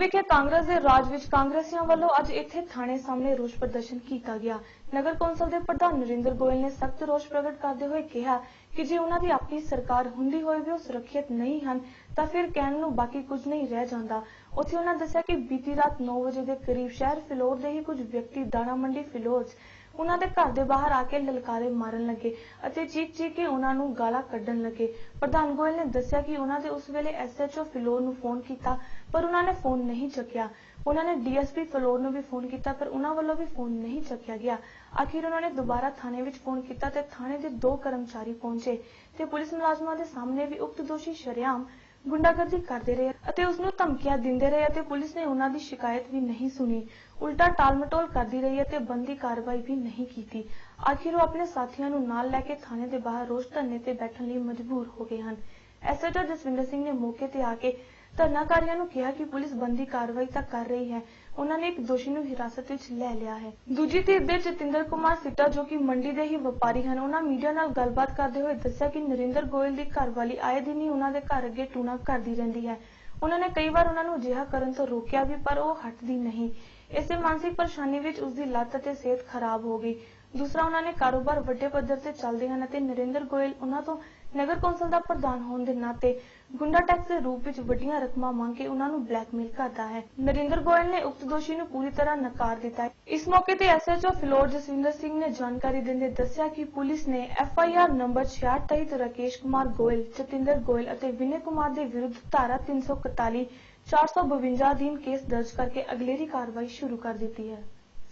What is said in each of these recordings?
ਵਿਖੇ ਕਾਂਗਰਸ ਦੇ ਰਾਜ ਵਿੱਚ ਕਾਂਗਰਸੀਆਂ ਵੱਲੋਂ ਅੱਜ ਇੱਥੇ ਥਾਣੇ ਸਾਹਮਣੇ ਰੋਸ ਪ੍ਰਦਰਸ਼ਨ ਕੀਤਾ ਗਿਆ। ਨਗਰ ਕੌਂਸਲ ਦੇ ਪ੍ਰਧਾਨ ਨਰਿੰਦਰ ਗੋਇਲ ਨੇ ਸਖਤ ਰੋਸ ਪ੍ਰਗਟ ਕਰਦੇ ਹੋਏ ਕਿਹਾ ਕਿ ਜੇ ਉਹਨਾਂ ਦੀ ਆਪਣੀ ਸਰਕਾਰ ਹੁੰਦੀ ਹੋਏ ਵੀ ਉਹ ਸੁਰੱਖਿਅਤ ਨਹੀਂ ਹਨ, ਤਾਂ ਫਿਰ ਕਹਿਣ ਨੂੰ ਬਾਕੀ ਕੁਝ ਨਹੀਂ ਰਹਿ ਜਾਂਦਾ। ਉੱਥੇ ਉਹਨਾਂ ਦੱਸਿਆ ਕਿ ਬੀਤੀ ਰਾਤ 9 ਵਜੇ ਦੇ ਕਰੀਬ ਸ਼ਹਿਰ ਫਿਲੌਰ ਦੇ ਹੀ ਕੁਝ ਵਿਅਕਤੀ ਦਾਣਾ ਮੰਡੀ ਫਿਲੌਰ 'ਚ ਉਹਨਾਂ ਦੇ ਘਰ ਦੇ ਬਾਹਰ ਆ ਕੇ ਲਲਕਾਰੇ ਮਾਰਨ ਲੱਗੇ ਅਤੇ ਚੀਕ ਚੀਕ ਕੇ ਉਹਨਾਂ ਨੂੰ ਗਾਲਾਂ ਕੱਢਣ ਲੱਗੇ। ਪ੍ਰਧਾਨ ਗੋਇਲ ਨੇ ਦੱਸਿਆ ਕਿ ਉਹਨਾਂ ਦੇ ਉਸ ਵੇਲੇ ਐਸਐਚਓ ਫਿਲੌਰ ਨੂੰ ਫੋਨ ਕੀਤਾ, ਪਰ ਉਹਨਾਂ ਨੇ ਫੋਨ ਨਹੀਂ ਚੱਕਿਆ। ਉਹਨਾਂ ਨੇ ਡੀਐਸਪੀ ਫਲੋਰ ਨੂੰ ਵੀ ਫੋਨ ਕੀਤਾ, ਪਰ ਉਹਨਾਂ ਵੱਲੋਂ ਵੀ ਫੋਨ ਨਹੀਂ ਚੱਕਿਆ ਗਿਆ। ਆਖਿਰ ਉਹਨਾਂ ਨੇ ਦੁਬਾਰਾ ਥਾਣੇ ਵਿੱਚ ਫੋਨ ਕੀਤਾ ਤੇ ਥਾਣੇ ਦੇ ਦੋ ਕਰਮਚਾਰੀ ਪਹੁੰਚੇ ਤੇ ਪੁਲਿਸ ਮੁਲਾਜ਼ਮਾਂ ਦੇ ਸਾਹਮਣੇ ਵੀ ਉਕਤ ਦੋਸ਼ੀ ਸ਼ਰੇਆਮ ਗੁੰਡਾਗਰਦੀ ਕਰਦੇ ਰਹੇ ਅਤੇ ਉਸ ਨੂੰ ਧਮਕੀਆਂ ਦਿੰਦੇ ਰਹੇ ਅਤੇ ਪੁਲਿਸ ਨੇ ਉਹਨਾਂ ਦੀ ਸ਼ਿਕਾਇਤ ਵੀ ਨਹੀਂ ਸੁਣੀ। ਉਲਟਾ ਟਾਲਮਟੋਲ ਕਰਦੀ ਰਹੀ ਅਤੇ ਬੰਦੀ ਕਾਰਵਾਈ ਵੀ ਨਹੀਂ ਕੀਤੀ। ਆਖਿਰ ਉਹ ਆਪਣੇ ਸਾਥੀਆਂ ਨੂੰ ਨਾਲ ਲੈ ਕੇ ਥਾਣੇ ਦੇ ਬਾਹਰ ਰੋਸ ਧਰਨੇ ਤੇ ਬੈਠਣ ਲਈ ਮਜਬੂਰ ਹੋ ਗਏ ਹਨ। ਐਸਐਚਓ ਜਸਵਿੰਦਰ ਸਿੰਘ ਨੇ ਮੌਕੇ ਤੇ ਆ ਕੇ ਧਰਨਾਕਾਰੀਆਂ ਨੂੰ ਕਿਹਾ ਕਿ ਪੁਲਿਸ ਬੰਦੀ ਕਾਰਵਾਈ ਤਾਂ ਕਰ ਰਹੀ ਹੈ। ਉਹਨਾਂ ਨੇ ਇੱਕ ਦੋਸ਼ੀ ਨੂੰ ਹਿਰਾਸਤ ਵਿੱਚ ਲੈ ਲਿਆ ਹੈ। ਦੂਜੀ ਧਿਰ ਦੇ ਜਤਿੰਦਰ ਕੁਮਾਰ ਸਿੱਟਾ, ਜੋ ਕਿ ਮੰਡੀ ਦੇ ਹੀ ਵਪਾਰੀ ਹਨ, ਉਹਨਾਂ ਮੀਡੀਆ ਨਾਲ ਗੱਲਬਾਤ ਕਰਦੇ ਹੋਏ ਦੱਸਿਆ ਕਿ ਨਰਿੰਦਰ ਗੋਇਲ ਦੀ ਘਰਵਾਲੀ ਆਏ ਦਿਨ ਹੀ ਉਹਨਾਂ ਦੇ ਘਰ ਅੱਗੇ ਟੂਣਾ ਕਰਦੀ ਰਹਿੰਦੀ ਹੈ। ਉਹਨਾਂ ਨੇ ਕਈ ਵਾਰ ਉਹਨਾਂ ਨੂੰ ਅਜਿਹਾ ਕਰਨ ਤੋਂ ਰੋਕਿਆ ਵੀ, ਪਰ ਉਹ ਹਟਦੀ ਨਹੀਂ। ਇਸੇ ਮਾਨਸਿਕ ਪਰੇਸ਼ਾਨੀ ਵਿੱਚ ਉਸ ਦੀ ਲੱਤ ਅਤੇ ਸਿਹਤ ਖਰਾਬ ਹੋ ਗਈ। ਦੂਸਰਾ, ਉਹਨਾਂ ਨੇ ਕਾਰੋਬਾਰ ਵੱਡੇ ਪੱਧਰ ਤੇ ਚੱਲਦੇ ਹਨ ਅਤੇ ਨਰਿੰਦਰ ਗੋਇਲ ਉਹਨਾਂ ਤੋਂ ਨਗਰ ਕੌਂਸਲ ਦਾ ਪ੍ਰਧਾਨ ਹੋਣ ਦੇ ਨਾਤੇ ਗੁੰਡਾ ਟੈਕਸ ਦੇ ਰੂਪ ਵਿੱਚ ਵੱਡੀਆਂ ਰਕਮਾਂ ਮੰਗ ਕੇ ਉਹਨਾਂ ਨੂੰ ਬਲੈਕਮੇਲ ਕਰਦਾ ਹੈ। ਨਰਿੰਦਰ ਗੋਇਲ ਨੇ ਉਕਤ ਦੋਸ਼ੀ ਨੂੰ ਪੂਰੀ ਤਰ੍ਹਾਂ ਨਕਾਰ ਦਿੱਤਾ ਹੈ। ਇਸ ਮੌਕੇ ਤੇ ਐਸਐਚਓ ਫਿਲੌਰ ਜਸਵਿੰਦਰ ਸਿੰਘ ਨੇ ਜਾਣਕਾਰੀ ਦਿੰਦੇ ਦੱਸਿਆ ਕਿ ਪੁਲਿਸ ਨੇ ਐਫਆਈਆਰ ਨੰਬਰ 66 ਤਹਿਤ ਰਾਕੇਸ਼ ਕੁਮਾਰ ਗੋਇਲ, ਜਤਿੰਦਰ ਗੋਇਲ ਅਤੇ ਵਿਨੇ ਕੁਮਾਰ ਦੇ ਵਿਰੁੱਧ ਧਾਰਾ 341 452 ਅਧੀਨ ਕੇਸ ਦਰਜ ਕਰਕੇ ਅਗਲੇਰੀ ਕਾਰਵਾਈ ਸ਼ੁਰੂ ਕਰ ਦਿੱਤੀ ਹੈ।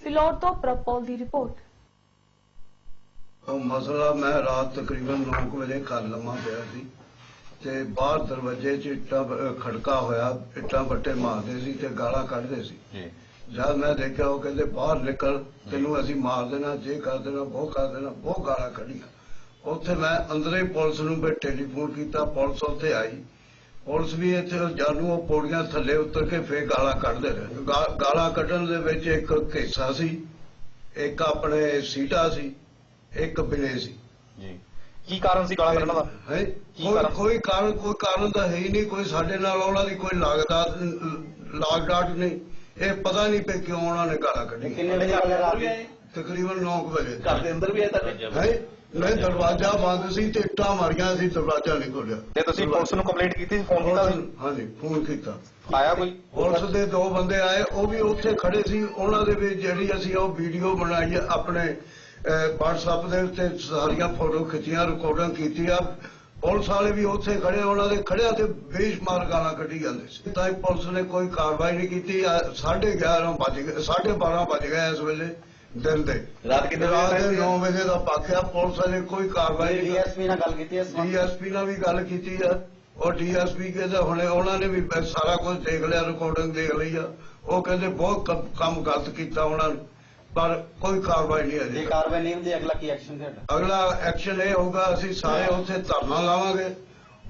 ਫਿਲੌਰ ਤੋਂ ਪ੍ਰਪੋਲ ਦੀ ਰਿਪੋਰਟ। ਉਹ ਮਸਲਾ ਮੈਂ ਰਾਤ ਤਕਰੀਬਨ 9 ਵਜੇ ਘਰ ਲੰਮਾ ਪਿਆ ਸੀ ਤੇ ਬਾਹਰ ਦਰਵਾਜ਼ੇ 'ਚ ਇੱਟਾਂ ਖੜਕਾ ਹੋਇਆ ਇੱਟਾਂ ਬੱਟੇ ਮਾਰਦੇ ਸੀ ਤੇ ਗਾਲਾਂ ਕੱਢਦੇ ਸੀ। ਜੀ। ਜਦ ਮੈਂ ਦੇਖਿਆ ਉਹ ਕਹਿੰਦੇ ਬਾਹਰ ਨਿਕਲ ਤੈਨੂੰ ਅਸੀਂ ਮਾਰ ਦੇਣਾ ਜੇ ਕਰ ਦੇਣਾ ਉਹ ਕਰ ਦੇਣਾ ਬਹੁਤ ਗਾਲਾਂ ਕੱਢੀਆਂ। ਉੱਥੇ ਮੈਂ ਅੰਦਰੇ ਪੁਲਿਸ ਨੂੰ ਵੀ ਟੈਲੀਫੋਨ ਕੀਤਾ ਪੁਲਿਸ ਉੱਥੇ ਆਈ। ਪੁਲਿਸ ਵੀ ਇੱਥੇ ਜਾਨੂ ਉਹ ਪੌੜੀਆਂ ਥੱਲੇ ਉਤਰ ਕੇ ਫੇਰ ਗਾਲਾਂ ਕੱਢਦੇ ਰਹੇ। ਗਾਲਾਂ ਕੱਢਣ ਦੇ ਵਿੱਚ ਇੱਕ ਕੇਸਾ ਸੀ ਇੱਕ ਆਪਣੇ ਸੀਟਾ ਸੀ ਇੱਕ ਬਿਲੇ ਸੀ। ਜੀ। ਕੀ ਕਾਰਨ ਸੀ ਗਾਲਾਂ ਕੱਢਣ ਦਾ? ਹੈ? ਕੋਈ ਕਾਰਨ? ਕੋਈ ਕਾਰਨ ਕੋਈ ਕਾਰਨ ਤਾਂ ਹੈ ਹੀ ਨਹੀਂ। ਕੋਈ ਸਾਡੇ ਨਾਲ ਉਹਨਾਂ ਦੀ ਕੋਈ ਲਾਗਦਾ ਲਾਗ ਡਾਟ ਨਹੀਂ। ਇਹ ਪਤਾ ਨਹੀਂ ਪਈ ਕਿਉਂ ਉਹਨਾਂ ਨੇ ਗਾਲਾਂ ਕੱਢੀਆਂ। ਕਿੰਨੇ ਵਜੇ ਗੱਲ ਰਾਤ ਦੀ? ਤਕਰੀਬਨ 9 ਵਜੇ। ਘਰ ਦੇ ਅੰਦਰ ਵੀ ਆਏ ਤੁਹਾਡੇ? ਹੈ? ਨਹੀਂ ਦਰਵਾਜ਼ਾ ਬੰਦ ਸੀ ਤੇ ਇੱਟਾਂ ਮਾਰੀਆਂ ਸੀ ਦਰਵਾਜ਼ਾ ਨਹੀਂ ਖੋਲਿਆ ਤੇ ਤੁਸੀਂ ਪੁਲਿਸ ਨੂੰ ਕੰਪਲੇਂਟ ਕੀਤੀ? ਫੋਨ ਕੀਤਾ ਸੀ? ਹਾਂਜੀ ਫੋਨ ਕੀਤਾ। ਆਇਆ ਕੋਈ? ਪੁਲਿਸ ਦੇ ਦੋ ਬੰਦੇ ਆਏ ਉਹ ਵੀ ਉੱਥੇ ਖੜੇ ਸੀ। ਉਹਨਾਂ ਦੇ ਵੀ ਜਿਹੜੀ ਅਸੀਂ ਉਹ ਵੀਡੀਓ ਬਣਾਈ ਆਪਣੇ WhatsApp ਦੇ ਉੱਤੇ ਸਾਰੀਆਂ ਫੋਟੋ ਖਿੱਚੀਆਂ ਰਿਕਾਰਡਿੰਗ ਕੀਤੀ ਆ ਪੁਲਿਸ ਵਾਲੇ ਵੀ ਉੱਥੇ ਖੜੇ ਉਹਨਾਂ ਦੇ ਖੜਿਆ ਤੇ ਬੇਸ਼ੁਮਾਰ ਗਾਲਾਂ ਕੱਢੀ ਜਾਂਦੇ ਸੀ। ਤਾਂ ਪੁਲਿਸ ਨੇ ਕੋਈ ਕਾਰਵਾਈ ਨਹੀਂ ਕੀਤੀ। 11:30 ਵੱਜ ਗਏ 12:30 ਵੱਜ ਗਏ ਇਸ ਵੇਲੇ ਦਿਨ ਦੇ। ਰਾਤ ਕਿੰਨੇ ਵਜੇ ਰਾਤ ਦੇ ਤੱਕ 9 ਵਜੇ ਦਾ ਪਾਕਿਆ ਪੁਲਿਸ ਨੇ ਕੋਈ ਕਾਰਵਾਈ ਨਹੀਂ ਡੀਐਸਪੀ ਨਾਲ ਗੱਲ ਕੀਤੀ ਸੰਬੰਧ ਡੀਐਸਪੀ ਨਾਲ ਵੀ ਗੱਲ ਕੀਤੀ ਆ। ਉਹ ਡੀਐਸਪੀ ਕਹਿੰਦੇ ਹੁਣੇ ਉਹਨਾਂ ਨੇ ਵੀ ਸਾਰਾ ਕੁਝ ਦੇਖ ਲਿਆ ਰਿਕਾਰਡਿੰਗ ਦੇਖ ਲਈ ਆ। ਉਹ ਕਹਿੰਦੇ ਬਹੁਤ ਕੰਮ ਗਲਤ ਕੀਤਾ ਉਹਨਾਂ ਨੇ। ਪਰ ਕੋਈ ਕਾਰਵਾਈ ਨਹੀਂ ਜੇ ਅਜੇ ਤੱਕ। ਕਾਰਵਾਈ ਨਹੀਂ ਹੁੰਦੀ ਅਗਲਾ ਕੀ ਐਕਸ਼ਨ ਤੁਹਾਡਾ? ਅਗਲਾ ਐਕਸ਼ਨ ਇਹ ਹੋਊਗਾ ਅਸੀਂ ਸਾਰੇ ਉੱਥੇ ਧਰਨਾ ਲਾਵਾਂਗੇ।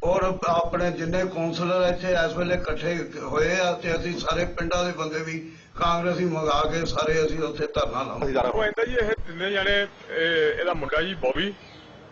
ਔਰ ਆਪਣੇ ਜਿੰਨੇ ਕੌਂਸਲਰ ਇੱਥੇ ਇਸ ਵੇਲੇ ਇਕੱਠੇ ਹੋਏ ਆ ਤੇ ਅਸੀਂ ਸਾਰੇ ਪਿੰਡਾਂ ਦੇ ਬੰਦੇ ਵੀ ਕਾਂਗਰਸੀ ਮੰਗਾ ਕੇ ਸਾਰੇ ਅਸੀਂ ਉੱਥੇ ਧਰਨਾ ਲਾਵਾਂਗੇ। ਉਹ ਕਹਿੰਦਾ ਜੀ ਇਹ ਤਿੰਨੇ ਜਾਣੇ ਇਹ- ਇਹਦਾ ਮੁੰਡਾ ਜੀ ਬੋਬੀ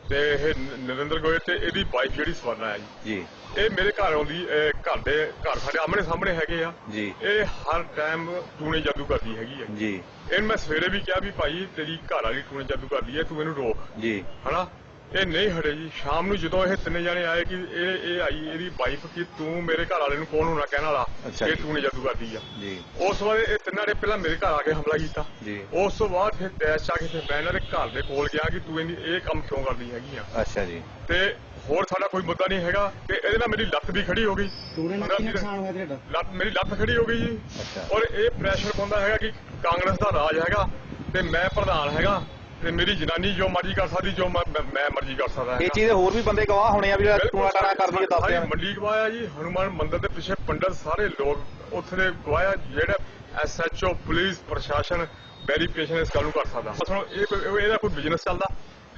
ਤੇ ਇਹ ਨ- ਨਰਿੰਦਰ ਗੋਇਲ ਤੇ ਇਹਦੀ ਵਾਈਫ ਜਿਹੜੀ ਸਵਰਨਾ ਹੈ ਜੀ। ਜੀ। ਇਹ ਮੇਰੇ ਘਰ ਆਉਂਦੀ ਇਹ ਘਰ ਦੇ ਘਰ ਸਾਡੇ ਆਮਣੇ ਸਾਹਮਣੇ ਹੈਗੇ ਆ। ਜੀ। ਇਹ ਹਰ ਟਾਈਮ ਟੂਣੇ ਜਾਦੂ ਕਰਦੀ ਹੈਗੀ ਹੈ ਜੀ। ਇਹਨੂੰ ਮੈਂ ਸਵੇਰੇ ਵੀ ਕਿਹਾ ਵੀ ਭਾਈ ਤੇਰੀ ਘਰ ਵਾਲੀ ਟੂਣੇ ਜਾਦੂ ਕਰਦੀ ਹੈ ਤੂੰ ਇਹਨੂੰ ਰੋਕ। ਜੀ। ਹਨਾ? ਇਹ ਨਹੀਂ ਹਟੇ ਜੀ। ਸ਼ਾਮ ਨੂੰ ਜਦੋਂ ਇਹ ਤਿੰਨੇ ਜਾਣੇ ਆਏ ਕਿ ਇਹ ਇਹ ਆਈ ਇਹਦੀ ਵਾਈਫ ਕਿ ਤੂੰ ਮੇਰੇ ਘਰ ਵਾਲੇ ਨੂੰ ਕੌਣ ਹੋਣਾ ਕਹਿਣ ਵਾਲਾ? ਇਹ। ਟੂਣੇ ਜਾਦੂ ਕਰਦੀ ਆ। ਜੀ। ਉਸ ਵਾਰ ਇਹ ਤਿੰਨਾਂ ਨੇ ਪਹਿਲਾਂ ਮੇਰੇ ਘਰ ਆ ਕੇ ਹਮਲਾ ਕੀਤਾ। ਜੀ। ਉਸ ਤੋਂ ਬਾਅਦ ਫਿਰ ਤੈਸ਼ ਆ ਕੇ ਫਿਰ ਮੈਂ ਇਹਨਾਂ ਦੇ ਘਰ ਦੇ ਕੋਲ ਗਿਆ ਕਿ ਤੂੰ ਇਹਦੀ ਇਹ ਕੰਮ ਕਿਉਂ ਕਰਦੀ ਹੈਗੀ ਆ? ਅੱਛਾ ਜੀ। ਤੇ ਹੋਰ ਸਾਡਾ ਕੋਈ ਮੁੱਦਾ ਨਹੀਂ ਹੈਗਾ ਤੇ ਇਹਦੇ ਨਾਲ ਮੇਰੀ ਲੱਤ ਵੀ ਖੜੀ ਹੋ ਗਈ। ਟੂਣੇ ਨਾਲ ਕੀ ਨੁਕਸਾਨ ਹੋਇਆ ਤੁਹਾਡਾ? ਲੱਤ ਮੇਰੀ ਲੱਤ ਖੜੀ ਹੋ ਗਈ ਜੀ। ਅੱਛਾ। ਔਰ ਇਹ ਪ੍ਰੈਸ਼ਰ ਪਾਉਂਦਾ ਹੈਗਾ ਕਿ ਕਾਂਗਰਸ ਦਾ ਰਾਜ ਹੈਗਾ ਤੇ ਮੈਂ ਪ੍ਰਧਾਨ ਹੈਗਾ ਤੇ ਮੇਰੀ ਜਨਾਨੀ ਜੋ ਮਰਜ਼ੀ ਕਰ ਸਕਦੀ ਜੋ ਮੈਂ ਮਰਜ਼ੀ ਕਰ ਸਕਦਾ ਇਹ। ਚੀਜ਼ ਦੇ ਹੋਰ ਵੀ ਬੰਦੇ ਗਵਾਹ ਹੋਣੇ ਆ ਵੀ ਜਿਹੜਾ ਟੂਣਾ ਟਾਣਾ ਕਰਦੀ ਹੈ ਦੱਸਦੇ ਆ ਮੰਡੀ ਗਵਾਇਆ ਜੀ ਹਨੂਮਾਨ ਮੰਦਿਰ ਦੇ ਪਿੱਛੇ ਪੰਡਤ ਸਾਰੇ ਲੋਕ ਉੱਥੇ ਦੇ ਗਵਾਇਆ ਜਿਹੜਾ ਐਸਐਚਓ ਪੁਲਿਸ ਪ੍ਰਸ਼ਾਸਨ ਵੈਰੀਫਿਕੇਸ਼ਨ ਇਸ ਗੱਲ ਨੂੰ ਕਰ ਸਕਦਾ। ਇਹ- ਇਹਦਾ ਕੋਈ ਬਿਜ਼ਨਸ ਚੱਲਦਾ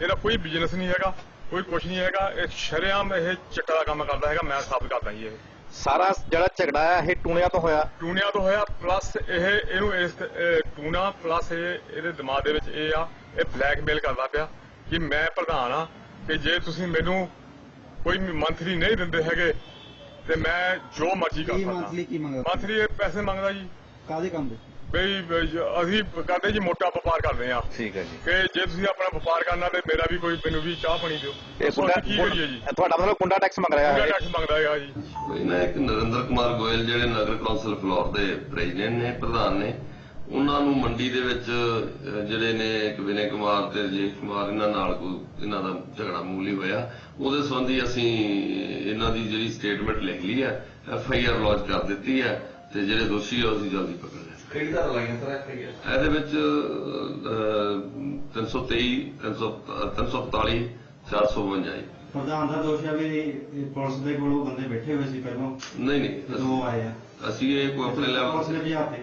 ਇਹਦਾ ਕੋਈ ਬਿਜ਼ਨਸ ਨਹੀਂ ਹੈਗਾ। ਕੋਈ ਕੁਝ ਨਹੀਂ ਹੈਗਾ ਇਹ ਸ਼ਰੇਆਮ ਇਹ ਚਿੱਟਾ ਦਾ ਕੰਮ ਕਰਦਾ ਹੈਗਾ ਮੈਂ ਸਾਬਤ ਕਰਦਾ ਜੀ ਇਹ। ਸਾਰਾ ਜਿਹੜਾ ਝਗੜਾ ਹੈ ਇਹ ਟੂਣਿਆਂ ਤੋਂ ਹੋਇਆ? ਟੂਣਿਆਂ ਤੋਂ ਹੋਇਆ ਪਲੱਸ ਇਹ ਇਹਨੂੰ ਇਸ ਇਹ ਟੂਣਾ ਪਲੱਸ ਇਹ ਇਹਦੇ ਦਿਮਾਗ ਦੇ ਵਿੱਚ ਇਹ ਆ ਇਹ ਬਲੈਕਮੇਲ ਕਰਦਾ ਪਿਆ ਕਿ ਮੈਂ ਪ੍ਰਧਾਨ ਆ ਕਿ ਜੇ ਤੁਸੀਂ ਮੈਨੂੰ ਕੋਈ ਮੰਥਲੀ ਨਹੀਂ ਦਿੰਦੇ ਹੈਗੇ ਤੇ ਮੈਂ ਜੋ ਮਰਜ਼ੀ ਕਰ ਸਕਦਾ। ਮੰਥਲੀ ਕੀ ਮੰਗਦਾ? ਮੰਥਲੀ ਇਹ ਪੈਸੇ ਮੰਗਦਾ ਜੀ। ਕਾਦੇ ਕੰਮ ਦੇ? ਬਈ ਅਸੀਂ ਕਰਦੇ ਜੀ ਮੋਟਾ ਵਪਾਰ ਕਰਦੇ ਆ ਠੀਕ ਹੈ ਜੀ। ਕਿ ਜੇ ਤੁਸੀਂ ਆਪਣਾ ਵਪਾਰ ਕਰਨਾ ਤੇ ਮੇਰਾ ਵੀ ਕੋਈ ਮੈਨੂੰ ਵੀ ਚਾਹ ਪਾਣੀ ਦਿਓ। ਇਹ ਅਸੀਂ ਕੀ ਕਰੀਏ ਜੀ? ਤੁਹਾਡਾ ਮਤਲਬ ਗੁੰਡਾ ਟੈਕਸ ਮੰਗ ਰਿਹਾ ਹੈ। ਟੈਕਸ ਮੰਗਦਾ ਹੈਗਾ ਜੀ। ਕੋਈ ਨਾ ਇੱਕ ਨਰਿੰਦਰ ਕੁਮਾਰ ਗੋਇਲ ਜਿਹੜੇ ਨਗਰ ਕੌਂਸਲ ਫਲੋਰ ਦੇ ਪ੍ਰੈਜ਼ੀਡੈਂਟ ਨੇ ਪ੍ਰਧਾਨ ਨੇ ਉਹਨਾਂ ਨੂੰ ਮੰਡੀ ਦੇ ਵਿੱਚ ਜਿਹੜੇ ਨੇ ਇੱਕ ਵਿਨੇ ਕੁਮਾਰ ਤੇ ਰਜੇਸ਼ ਕੁਮਾਰ ਇਹਨਾਂ ਨਾਲ ਕੋਈ ਇਹਨਾਂ ਦਾ ਝਗੜਾ ਮੂਲੀ ਹੋਇਆ। ਉਹਦੇ ਸੰਬੰਧੀ ਅਸੀਂ ਇਹਨਾਂ ਦੀ ਜਿਹੜੀ ਸਟੇਟਮੈਂਟ ਲਿਖ ਲਈ ਹੈ ਐਫ ਆਈ ਆਰ ਲੌਂਚ ਕਰ ਦਿੱਤੀ ਹੈ। ਤੇ ਜਿਹੜੇ ਦੋਸ਼ੀ ਆ ਉਹ ਅਸੀਂ ਜਲਦੀ ਪਕੜ ਲਿਆ। ਕਿਹੜੀ ਤਰ੍ਹਾਂ ਲਾਈਆਂ ਸਰ ਐਫ ਇਹਦੇ ਵਿੱਚ ਅਹ, 323 342 452 ਜੀ। ਪ੍ਰਧਾਨ ਦਾ ਦੋਸ਼ ਹੈ ਵੀ ਪੁਲਿਸ ਦੇ ਕੋਲੋਂ ਬੰਦੇ ਬੈਠੇ ਹੋਏ ਸੀ ਪਹਿਲਾਂ। ਨਹੀਂ ਨਹੀਂ। ਦੋ ਅਸੀਂ- ਆਏ ਆ। ਅਸੀਂ ਇਹ ਕੋਈ ਆਪਣੇ ਲੈਵਲ ਪੁਲਿਸ ਨੇ ਭਜਾਤੇ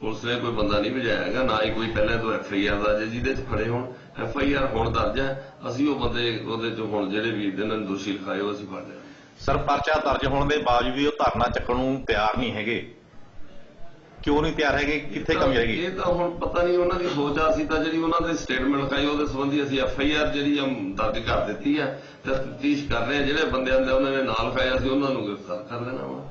ਪੁਲਿਸ ਨੇ ਕੋਈ ਬੰਦਾ ਨਹੀਂ ਭਜਾਇਆ ਹੈਗਾ ਨਾ ਹੀ ਕੋਈ ਪਹਿਲਾਂ ਤੋਂ ਐਫ ਆਈ ਆਰ ਦਾ ਜੇ ਜਿਹਦੇ ਚ ਫੜੇ ਹੋਣ। ਐਫ ਆਈ ਆਰ ਹੁਣ ਦਰਜ ਹੈ ਅਸੀਂ ਉਹ ਬੰਦੇ ਉਹਦੇ ਚ ਹੁਣ ਜਿਹੜੇ ਵੀ ਇਹਨਾਂ ਨੂੰ ਦੋਸ਼ੀ ਲਿਖਾਏ ਉਹ ਅਸੀਂ ਫੜ ਲਿਆ। ਸਰ ਪਰਚਾ ਦਰਜ ਹੋਣ ਦੇ ਬਾਵਜੂਦ ਵੀ ਉਹ ਧਰਨਾ ਚੱਕਣ ਨੂੰ ਤਿਆਰ ਨਹੀਂ ਹੈਗੇ। ਕਿਉਂ ਨਹੀਂ ਤਿਆਰ ਹੈਗੇ? ਕਿੱਥੇ ਕਮੀ ਰਹਿ ਗਈ ਇਹ ਤਾਂ ਹੁਣ ਪਤਾ ਨਹੀਂ ਉਹਨਾਂ ਦੀ ਸੋਚ ਆ ਅਸੀਂ ਤਾਂ ਜਿਹੜੀ ਉਹਨਾਂ ਦੇ ਸਟੇਟਮੈਂਟ ਲਿਖਾਈ ਉਹਦੇ ਸੰਬੰਧੀ ਅਸੀਂ ਐਫ ਆਈ ਆਰ ਜਿਹੜੀ ਆ ਦਰਜ ਕਰ ਦਿੱਤੀ ਹੈ ਤੇ ਤਫਤੀਸ਼ ਕਰ ਰਹੇ ਜਿਹੜੇ ਬੰਦਿਆਂ ਦੇ ਉਹਨਾਂ ਨੇ ਨਾਲ ਖਾਇਆ ਸੀ ਉਹਨਾਂ ਨੂੰ ਗ੍ਰਿਫਤਾਰ ਕਰ ਲੈਣਾ ਵਾ।